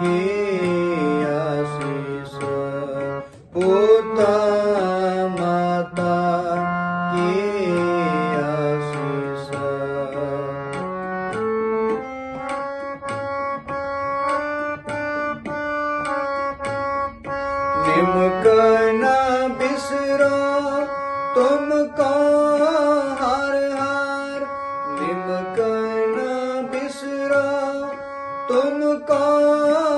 ਕੀ ਮਾਤਾ ਕੀ ਆਸੀਸ। ਤੁਮ ਕੋ ਹਰ ਹਰ। ਨਿਮਕ ਨਾ ਤੁਮ ਕੋ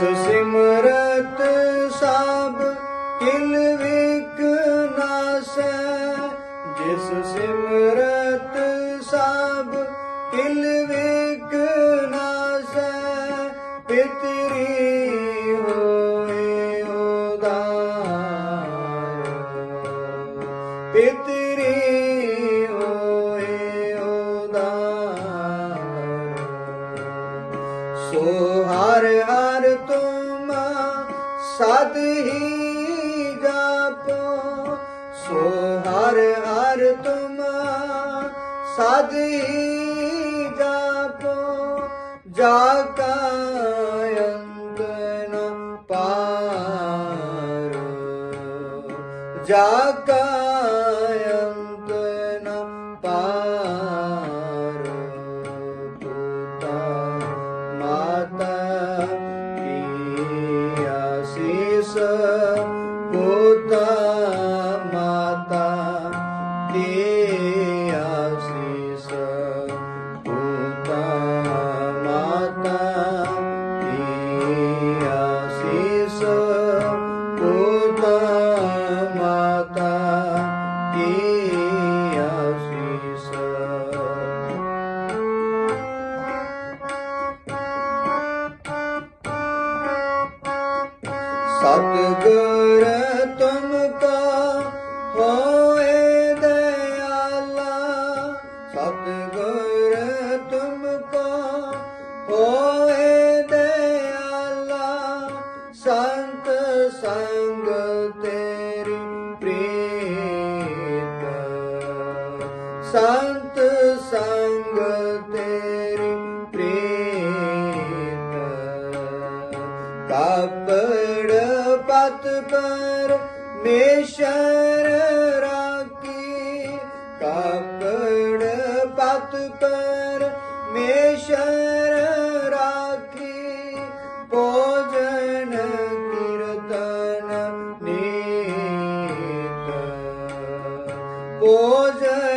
ਸਿਮਰਤ ਸਭ ਕਿਲ ਵਿਕ ਨਾਸੈ ਜਿਸ ਸਿਮਰਤ ਸਭ ਸੋ ਹਰ ਹਰ ਤੁਮ ਸਦ ਹੀ ਜਾਪੋ। ਸੋ ਹਰ ਹਰ ਤੁਮ ਸਦ ਹੀ ਜਾਪੋ। ਜਾ ਕਾ ਸਤਿਗੁਰ ਤੁਮਕਾ ਹੋਏ ਦਇਆਲਾ ਸਤਿਗੁਰ ਤੁਮਕਾ ਹੋਏ ਦਇਆਲਾ ਸੰਤ ਸੰਗ ਤੇਰੀ ਪ੍ਰੀਤ। ਸੰਤ ਮੇਸ਼ਰ ਰਾਖੀ ਕਾਪੜ ਪਤ ਪਰ ਮੇਸ਼ਰ ਰਾਖੀ ਭੋਜਨ ਕੀਰਤਨ ਨੀਤ ਭੋਜਨ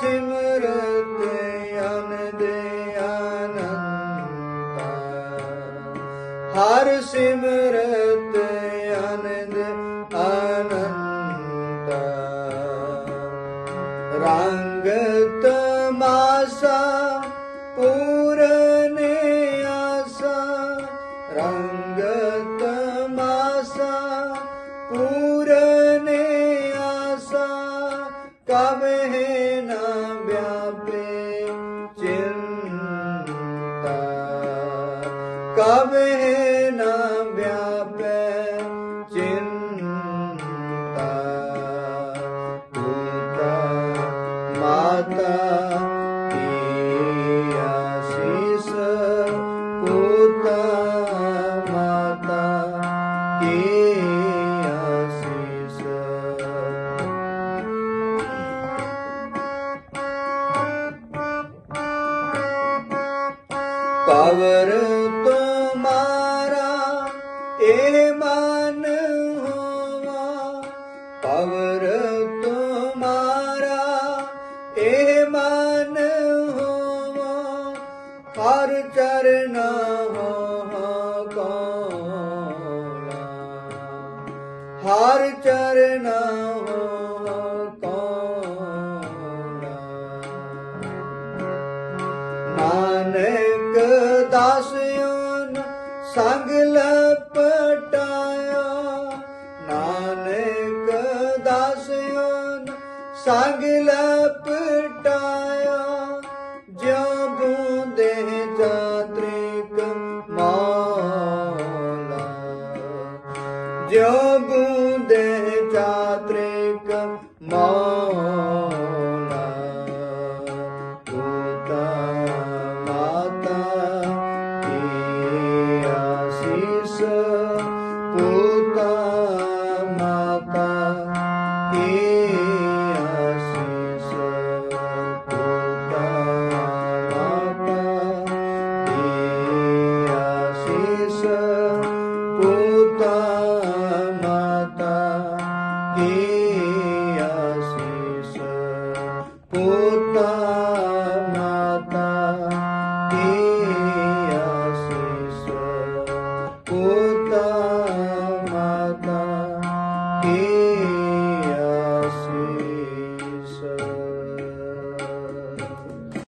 ਸਿਮਰਤ ਅਨੰਦ ਆਨੰਦ ਹਰ ਸਿਮਰਤ ਆਨੰਦ ਆਨੰਦ। ਰੰਗ ਤਮਾਸਾ ਮਨ ਹੋਵਾ। ਪਵਰ ਤੁਮਾਰਾ ਇਹ ਮਨ ਹੋਵਾ। ਹਰ ਚਰਨਾ ਕੋਲਾ ਹਰ ਚਰਨਾ ਸੰਗ ਲਪਟਾਇਆ ਨਾਨਕ ਦਾਸਿਆ ਸੰਗ ਲਪਟਾਇਆ ਜਿਉ ਬੂੰਦੇ ਚਾਤ੍ਰਿਕ ਮਾਲਾ ਜਿਉ